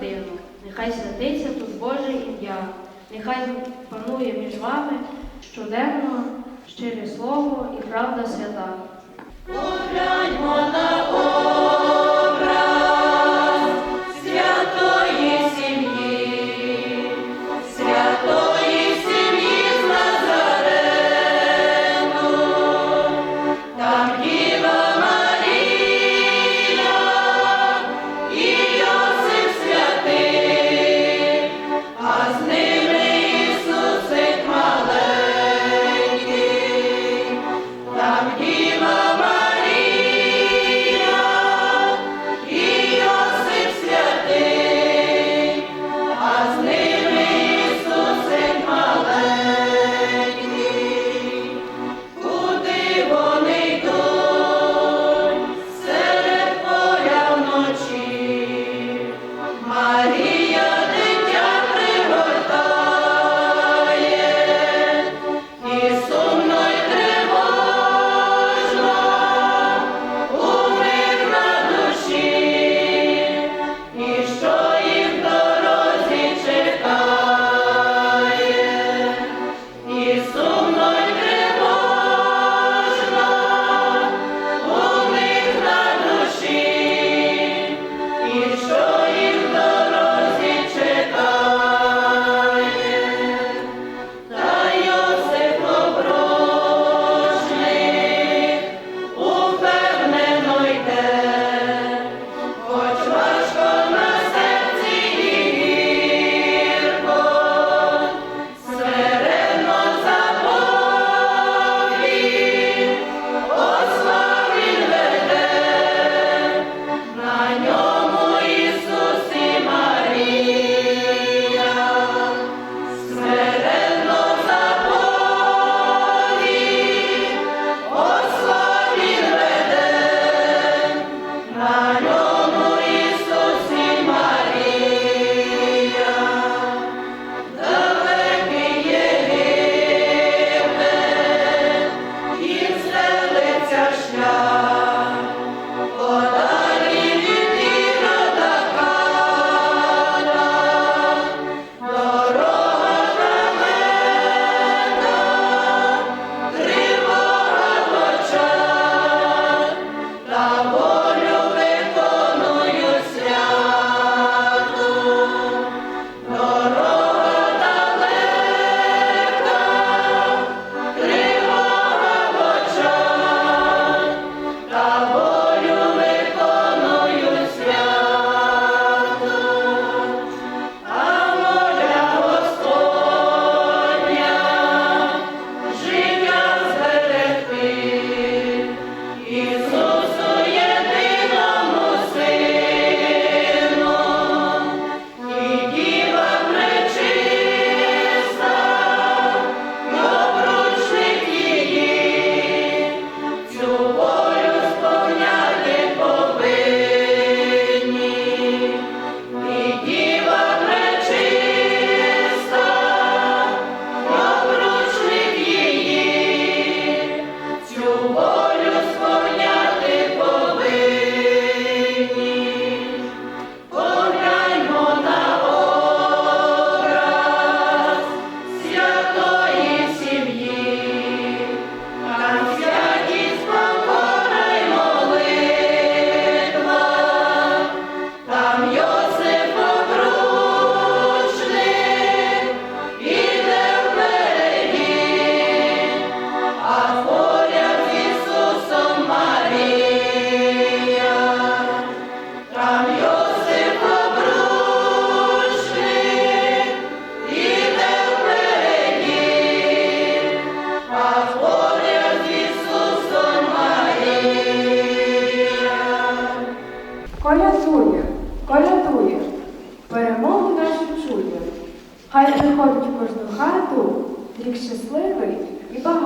родину. Нехай святиться тут Боже ім'я, нехай панує між вами щоденно щире слово і правда свята. Погляньмо на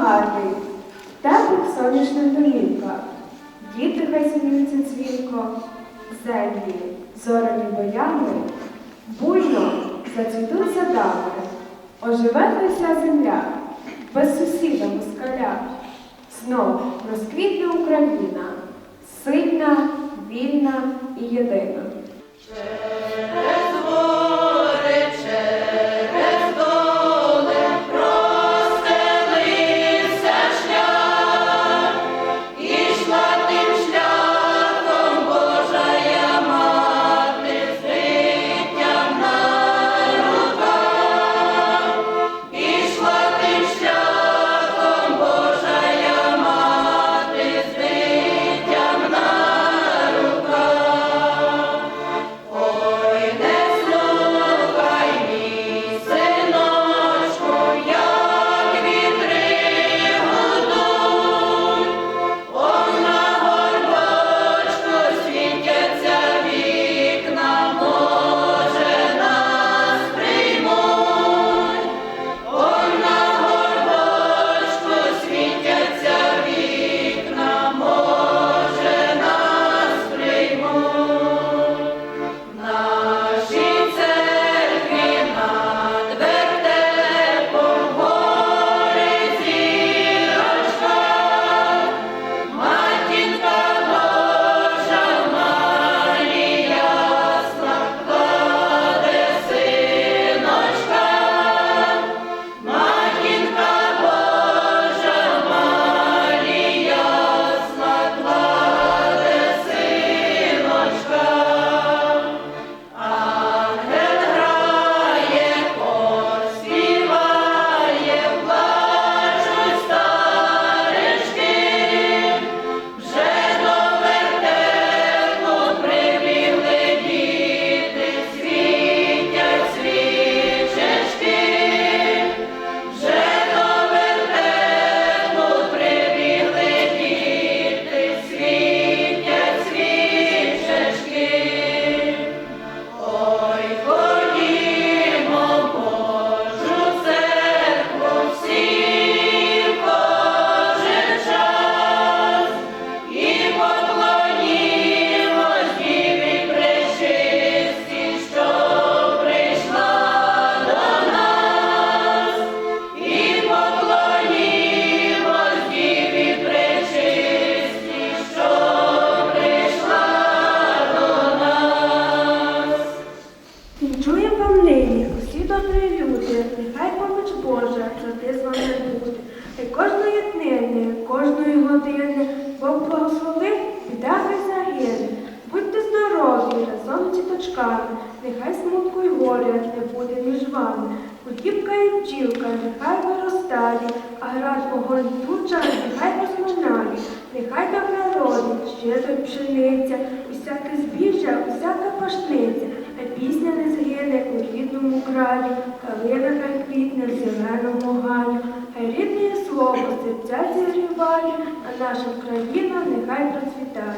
гарний, в теплих сонячних домівках. Діти хай сміються дзвінко, землі, зорені боями, буйно зацвітуть задавки, оживе вся земля, без сусіда москаля. Знов розквітне Україна, сильна, вільна і єдина. І бджілка, нехай виростає, а град вогонь туча, нехай розминає, нехай добре родить, щедро пшениця, усяке збіжжя, усяка пашниця, а пісня не згине у рідному краю, калина хай квітне в зеленому ганю, хай рідне слово серця зігріває, а наша країна нехай процвітає.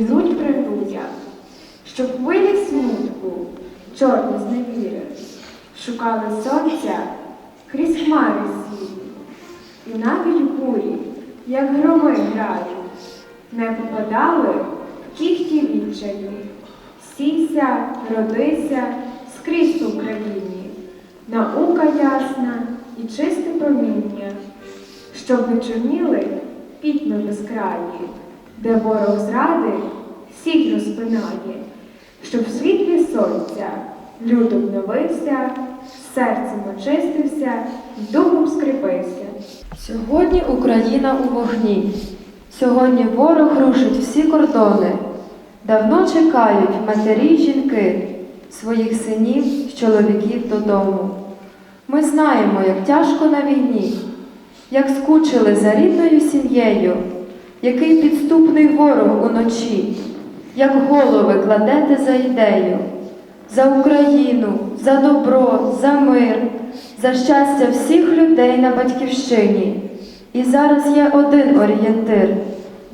Грудь при щоб хвилі смутку, чорні зневіри, шукали сонця крізь хмари сірі, і навіть бурі, як громи грають, не попадали в кіхті відчаю. Сійся, родися скрізь в Україні, наука ясна і чисте проміння, щоб не чорніли пітьми безкраї, де ворог зради всіх розпинає, щоб в світлі сонця люд обновився, серцем очистився, духом скріпився. Сьогодні Україна у вогні. Сьогодні ворог рушить всі кордони. Давно чекають матері жінки своїх синів, чоловіків додому. Ми знаємо, як тяжко на війні, як скучили за рідною сім'єю, який підступний ворог уночі, як голови кладете за ідею, за Україну, за добро, за мир, за щастя всіх людей на батьківщині. І зараз є один орієнтир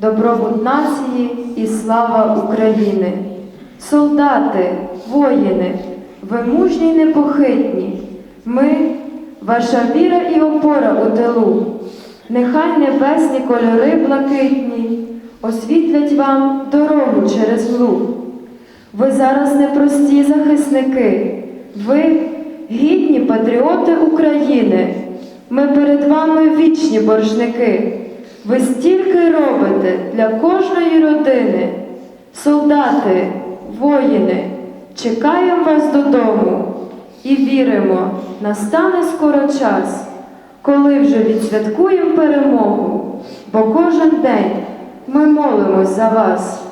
добробут нації і слава України. Солдати, воїни, ви мужні й непохитні. Ми, ваша віра і опора у тилу. Нехай небесні кольори блакитні освітлять вам дорогу через луг. Ви зараз непрості захисники, ви гідні патріоти України. Ми перед вами вічні боржники. Ви стільки робите для кожної родини. Солдати, воїни, чекаємо вас додому і віримо, настане скоро час, коли вже відсвяткуємо перемогу, бо кожен день ми молимось за вас.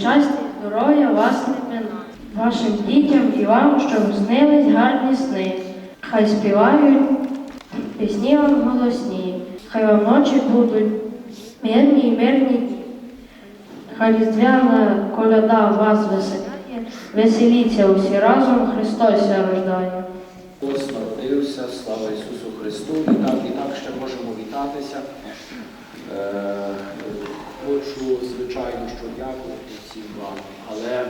Щастя здоров'я вас не мина. Вашим дітям і вам, щоб снились гарні сни, хай співають пісні вам голосні, хай вам ночі будуть мирні й мирні. Хай різдвяна коляда вас веселяє, веселіться усі разом, Христос рождає. Христос слава Ісусу Христу. І так, і так ще можемо вітатися. Е, хочу, звичайно, що дякувати всім вам, але е,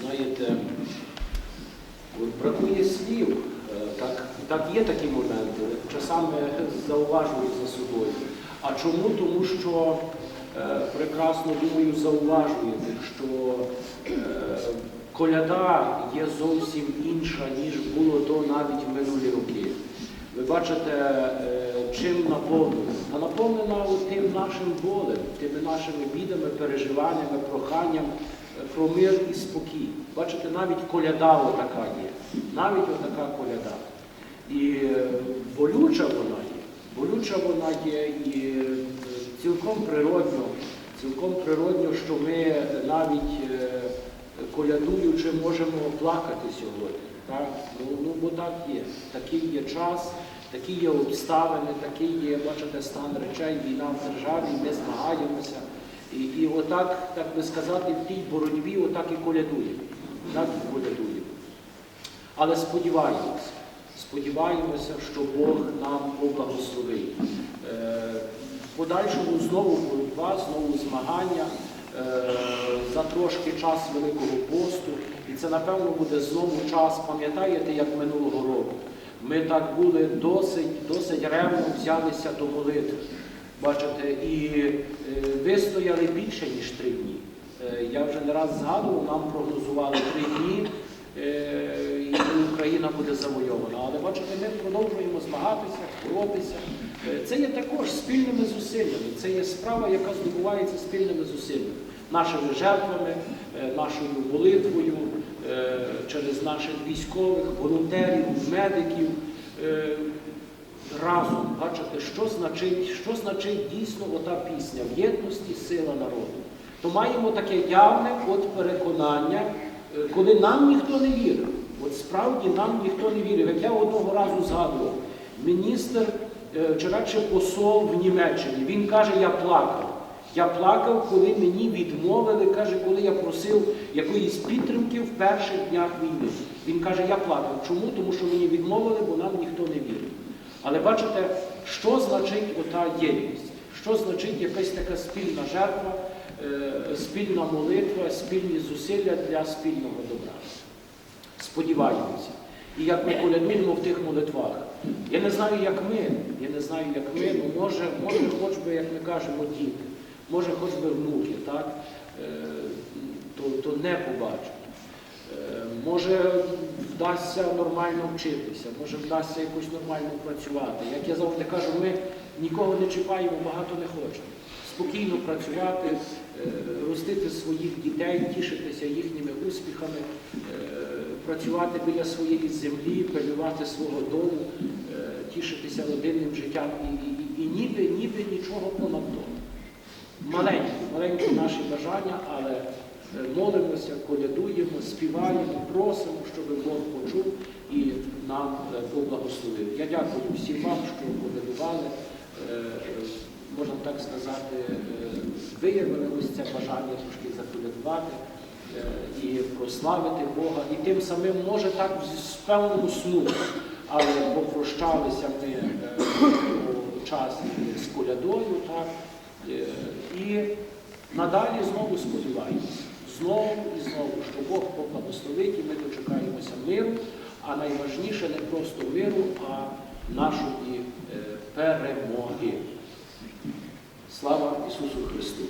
знаєте, бракує слів. Е, Так, так є такі моменти. Часами зауважую за собою. А чому? Тому що е, прекрасно думаю, зауважуєте, що коляда є зовсім інша, ніж було то навіть минулі роки. Ви бачите, е, чим наповнена? А наповнена тим нашим болем, тими нашими бідами, переживаннями, проханням е, про мир і спокій. Бачите, навіть коляда отака є. Навіть отака коляда. І е, болюча вона є. Болюча вона є і е, цілком природно, цілком природно, що ми навіть е, колядуючи можемо плакати сьогодні. Так? Ну, ну, бо так є. Такий є час, такі є обставини, такий є, бачите, стан речей, війна в державі, ми змагаємося. І, і отак, так би сказати, в тій боротьбі отак і колядуємо. Так і колядуємо. Але сподіваємося, сподіваємося, що Бог нам поблагословить. Е, В подальшому знову боротьба, знову змагання е, за трошки час Великого посту. І це, напевно, буде знову час, пам'ятаєте, як минулого року. Ми так були досить, досить ревно взялися до молитви. Бачите, і е, вистояли більше, ніж три дні. Е, Я вже не раз згадував, нам прогнозували три дні, е, і Україна буде завойована. Але бачите, ми продовжуємо змагатися, боротися. Це є також спільними зусиллями. Це є справа, яка здобувається спільними зусиллями, нашими жертвами, е, нашою молитвою, е, через наших військових, волонтерів, медиків. Е, разом бачите, що значить, що значить дійсно ота пісня в єдності сила народу. То маємо таке явне от переконання, коли нам ніхто не вірив. От справді нам ніхто не вірив. Як я одного разу згадував, міністр, чи радше посол в Німеччині, він каже, я плакав. Я плакав, коли мені відмовили, каже, коли я просив якоїсь підтримки в перших днях війни. Він каже, я плакав. Чому? Тому що мені відмовили, бо нам ніхто не вірив. Але бачите, що значить ота єдність? Що значить якась така спільна жертва, е, спільна молитва, спільні зусилля для спільного добра? Сподіваємося. І як ми колядуємо в тих молитвах. Я не знаю, як ми, я не знаю, як ми, ну може, може, хоч би, як ми кажемо, діти, може, хоч би внуки, так? Е, то, то не побачать. Е, Може вдасться нормально вчитися, може вдасться якось нормально працювати. Як я завжди кажу, ми нікого не чіпаємо, багато не хочемо. Спокійно працювати, е, ростити своїх дітей, тішитися їхніми успіхами, працювати біля своєї землі, пилювати свого дому, тішитися родинним життям і, і, і ніби, ніби нічого понад то. Маленькі, маленькі наші бажання, але е, молимося, колядуємо, співаємо, просимо, щоб Бог почув і нам е, поблагословив. Я дякую всім вам, що колядували, е, можна так сказати, виявили ось це бажання трошки заколядувати і прославити Бога. І тим самим, може так з певному смутку, але попрощалися ми у часі з колядою. так, І надалі знову сподіваємося, знову і знову, що Бог поблагословить і ми дочекаємося миру, а найважніше не просто миру, а нашої е, перемоги. Слава Ісусу Христу!